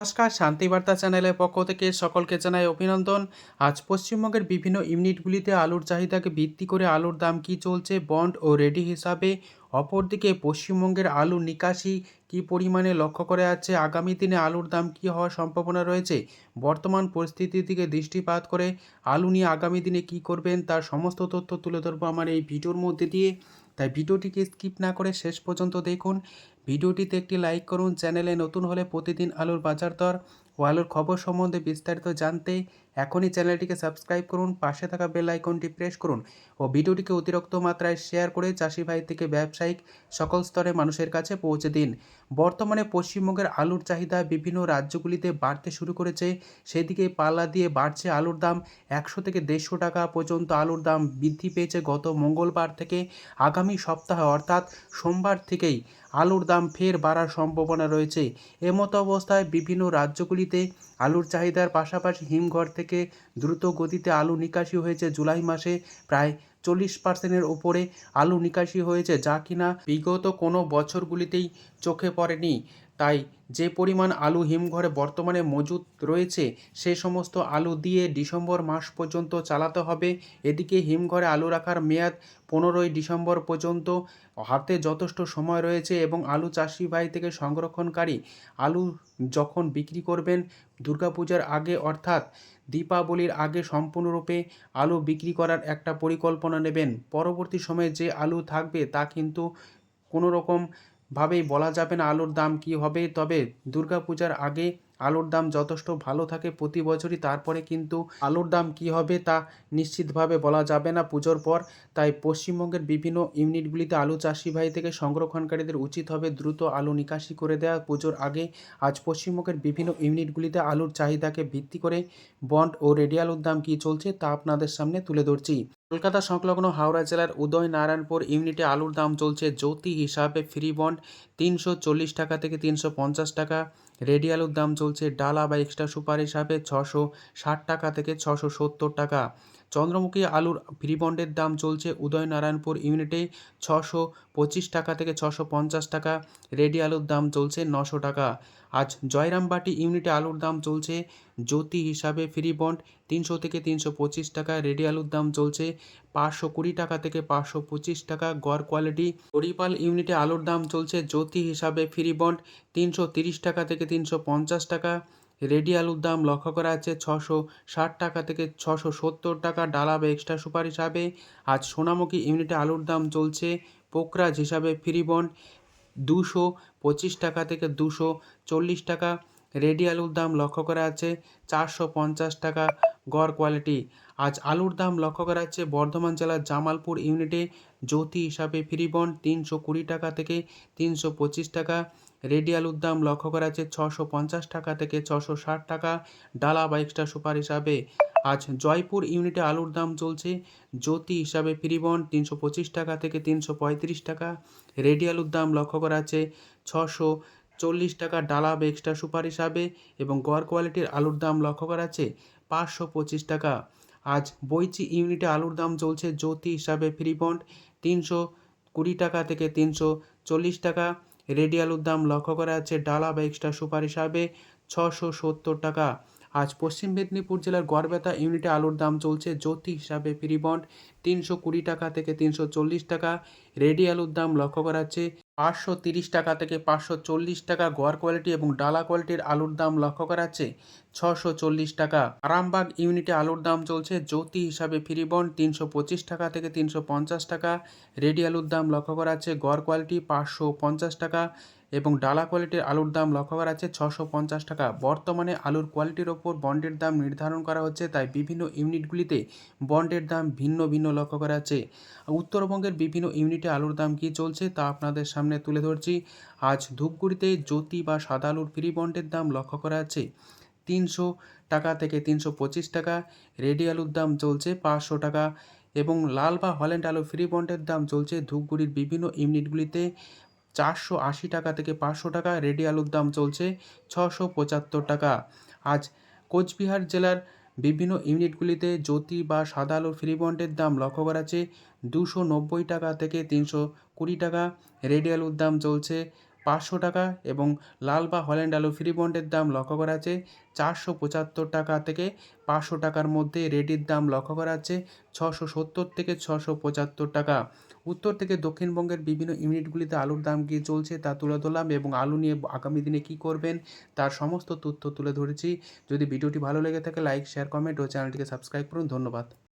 নমস্কার, শান্তিবার্তা চ্যানেলের পক্ষ থেকে সকলকে জানাই অভিনন্দন। আজ পশ্চিমবঙ্গের বিভিন্ন ইউনিটগুলিতে আলুর চাহিদাকে ভিত্তি করে আলুর দাম কি চলছে, বন্ড ও রেডি হিসাবে। অপরদিকে পশ্চিমবঙ্গের আলু নিকাশি কি পরিমাণে লক্ষ্য করে আছে আগামী দিনে আলুর দাম কি হওয়ার সম্ভাবনা রয়েছে, বর্তমান পরিস্থিতির দিকে দৃষ্টিপাত করে আলু নিয়ে আগামী দিনে কি করবেন, তার সমস্ত তথ্য তুলে ধরবো আমার এই ভিডিওর মধ্যে দিয়ে। তাই ভিডিওটিকে স্কিপ না করে শেষ পর্যন্ত দেখুন। ভিডিওটিতে একটি লাইক করুন, চ্যানেলে নতুন হলে প্রতিদিন আলুর বাজার দর ও আলুর খবর সম্বন্ধে বিস্তারিত জানতে এখনই চ্যানেলটিকে সাবস্ক্রাইব করুন, পাশে থাকা বেল আইকনটি প্রেস করুন ও ভিডিওটিকে অতিরিক্ত মাত্রায় শেয়ার করে চাষি ভাই থেকে ব্যবসায়িক সকল স্তরে মানুষের কাছে পৌঁছে দিন। বর্তমানে পশ্চিমবঙ্গের আলুর চাহিদা বিভিন্ন রাজ্যগুলিতে বাড়তে শুরু করেছে। সেদিকে পাল্লা দিয়ে বাড়ছে আলুর দাম। একশো থেকে দেড়শো টাকা পর্যন্ত আলুর দাম বৃদ্ধি পেয়েছে গত মঙ্গলবার থেকে আগামী সপ্তাহে, অর্থাৎ সোমবার থেকেই। আলুর দাম ফের বাড়ার সম্ভাবনা রয়েছে। এমত অবস্থায় বিভিন্ন রাজ্যগুলিতে আলুর চাহিদার পাশাপাশি হিমঘর থেকে দ্রুত গতিতে আলু নিকাশি হয়েছে। জুলাই মাসে প্রায় চল্লিশ পার্সেন্টের ওপরে আলু নিকাশি হয়েছে, যা কিনা বিগত কোনো বছরগুলিতেই চোখে পড়েনি। তাই যে পরিমাণ আলু হিমঘরে বর্তমানে মজুদ রয়েছে, সে সমস্ত আলু দিয়ে ডিসেম্বর মাস পর্যন্ত চালাতে হবে। এদিকে হিমঘরে আলু রাখার মেয়াদ পনেরোই ডিসেম্বর পর্যন্ত। হাতে যথেষ্ট সময় রয়েছে এবং আলু চাষি ভাই থেকে সংরক্ষণকারী আলু যখন বিক্রি করবেন, দুর্গাপূজার আগে অর্থাৎ দীপাবলির আগে সম্পূর্ণরূপে আলু বিক্রি করার একটা পরিকল্পনা নেবেন। পরবর্তী সময়ে যে আলু থাকবে তা কিন্তু কোনো রকম ভাবেই বলা যাবে না আলুর দাম কি হবে, তবে দুর্গাপূজার আগে আলুর দাম যথেষ্ট ভালো থাকে প্রতি বছরই, তারপরে কিন্তু আলুর দাম কি হবে তা নিশ্চিতভাবে বলা যাবে না পুজোর পর। তাই পশ্চিমবঙ্গের বিভিন্ন ইউনিটগুলিতে আলু চাষি ভাই থেকে সংরক্ষণকারীদের উচিত হবে দ্রুত আলু নিকাশি করে দেওয়া। পুজোর আগে আজ পশ্চিমবঙ্গের বিভিন্ন ইউনিটগুলিতে আলুর চাহিদাকে ভিত্তি করে বন্ড ও রেডি আলুর দাম কী চলছে তা আপনাদের সামনে তুলে ধরছি। কলকাতা সংলগ্ন হাওড়া জেলার উদয় নারায়ণপুর ইউনিটে আলুর দাম চলছে জ্যোতি হিসাবে ফ্রি বন্ড তিনশো চল্লিশ টাকা থেকে তিনশো পঞ্চাশ টাকা। রেডি আলুর দাম চলছে ডালা বা এক্সট্রা সুপার হিসাবে ছশো ষাট টাকা থেকে ছশো সত্তর টাকা। চন্দ্রমুখী আলুর ফ্রি বন্ডের দাম চলছে উদয়নারায়ণপুর ইউনিটে ছশো পঁচিশ টাকা থেকে ছশো পঞ্চাশ টাকা। রেডি আলুর দাম চলছে নশো টাকা। আজ জয়রামবাটি ইউনিটে আলুর দাম চলছে জ্যোতি হিসাবে ফ্রি বন্ড তিনশো থেকে তিনশো পঁচিশ টাকা, রেডি আলুর দাম চলছে পাঁচশো কুড়ি টাকা থেকে পাঁচশো পঁচিশ টাকা। গড় কোয়ালিটি হরিপাল ইউনিটে আলুর দাম চলছে জ্যোতি হিসাবে ফ্রি বন্ড তিনশো তিরিশ টাকা থেকে তিনশো পঞ্চাশ টাকা। রেডি আলুর দাম লক্ষ্য করা আছে ছশো ষাট টাকা থেকে ছশো সত্তর টাকা। ডালাবে এক্সট্রা সুপার হিসাবে আজ সোনামুখী ইউনিটে আলুর দাম চলছে। পোকরাজ হিসাবে ফ্রিবন দুশো পঁচিশ টাকা থেকে দুশো চল্লিশ টাকা। রেডি আলুর দাম লক্ষ্য করা আছে চারশো পঞ্চাশ টাকা। গড় কোয়ালিটি। আজ আলুর দাম লক্ষ্য করা যাচ্ছে, বর্ধমান জেলার জামালপুর ইউনিটে জ্যোতি হিসাবে ফ্রি বন্ড তিনশো কুড়ি টাকা থেকে তিনশো পঁচিশ টাকা, রেডি আলুর দাম লক্ষ্য করা যাচ্ছে ছশো পঞ্চাশ টাকা থেকে ছশো ষাট টাকা, ডালা বা এক্সট্রা সুপার হিসাবে। আজ জয়পুর ইউনিটে আলুর দাম চলছে, জ্যোতি হিসাবে ফ্রি বন্ড তিনশো পঁচিশ টাকা থেকে তিনশো পঁয়ত্রিশ টাকা, রেডি আলুর দাম লক্ষ্য করা আছে ছশো চল্লিশ টাকা ডালা বা এক্সট্রা সুপার এবং গড় কোয়ালিটির আলুর দাম লক্ষ্য করা আছে পাঁচশো পঁচিশ টাকা। আজ বইচি ইউনিটে আলুর দাম চলছে জ্যোতি হিসাবে ফ্রি বন্ড। তিনশো কুড়ি টাকা থেকে তিনশো চল্লিশ টাকা। রেডি আলুর দাম লক্ষ্য করা আছে ডালা বা এক্সট্রা সুপার হিসাবে ছশো সত্তর টাকা। আজ পশ্চিম মেদিনীপুর জেলার গড়বেতা ইউনিটে আলুর দাম চলছে জ্যোতি হিসাবে ফ্রি বন্ড। তিনশো কুড়ি টাকা থেকে তিনশো চল্লিশ টাকা। রেডি আলুর দাম লক্ষ্য করা আছে পাঁচশো তিরিশ টাকা থেকে পাঁচশো চল্লিশ টাকা গড় কোয়ালিটি এবং ডালা কোয়ালিটির আলুর দাম লক্ষ্য করা যাচ্ছে। ছশো চল্লিশ টাকা। আরামবাগ ইউনিটে আলুর দাম চলছে জ্যোতি হিসাবে ফ্রিবন তিনশো পঁচিশ টাকা থেকে তিনশো পঞ্চাশ টাকা। রেডি আলুর দাম লক্ষ্য করা যাচ্ছে গড় কোয়ালিটি পাঁচশো পঞ্চাশ টাকা। এবং ডালা কোয়ালিটির আলুর দাম লক্ষ্য করা যাচ্ছে ছশো পঞ্চাশ টাকা। বর্তমানে আলুর কোয়ালিটির ওপর বন্ডের দাম নির্ধারণ করা হচ্ছে, তাই বিভিন্ন ইউনিটগুলিতে বন্ডের দাম ভিন্ন ভিন্ন লক্ষ্য করা যাচ্ছে। উত্তরবঙ্গের বিভিন্ন ইউনিটে আলুর দাম কী চলছে তা আপনাদের সামনে তুলে ধরছি। আজ ধূপগুড়িতে জ্যোতি বা সাদা আলুর ফ্রি বন্ডের দাম লক্ষ্য করা যাচ্ছে তিনশো টাকা থেকে তিনশো পঁচিশ টাকা, রেডি আলুর দাম চলছে পাঁচশো টাকা এবং লাল বা হল্যান্ড আলু ফ্রি বন্ডের দাম চলছে ধূপগুড়ির বিভিন্ন ইউনিটগুলিতে। চারশো আশি টাকা থেকে পাঁচশো টাকা রেডি আলুর দাম চলছে ছশো পঁচাত্তর টাকা। আজ কোচবিহার জেলার বিভিন্ন ইউনিটগুলিতে জ্যোতি বা সাদা আলুর ফ্রি বন্ডের দাম লক্ষ্য করা আছে দুশো নব্বই টাকা থেকে তিনশো কুড়ি টাকা রেডি আলুর দাম চলছে পাঁচশো টাকা এবং লাল বা হল্যান্ড আলু ফ্রি বন্ডের দাম লক্ষ্য করা আছে চারশো পঁচাত্তর টাকা থেকে পাঁচশো টাকার মধ্যে রেডির দাম লক্ষ্য করা যাচ্ছে ছশো সত্তর থেকে ছশো পঁচাত্তর টাকা। উত্তর থেকে দক্ষিণবঙ্গের বিভিন্ন ইউনিটগুলিতে আলুর দাম গিয়ে চলছে, তা তুলে ধরলাম এবং আলু নিয়ে আগামী দিনে কি করবেন তার সমস্ত তথ্য তুলে ধরেছি। যদি ভিডিওটি ভালো লেগে থাকে, লাইক শেয়ার কমেন্ট ও চ্যানেলটিকে সাবস্ক্রাইব করুন। ধন্যবাদ।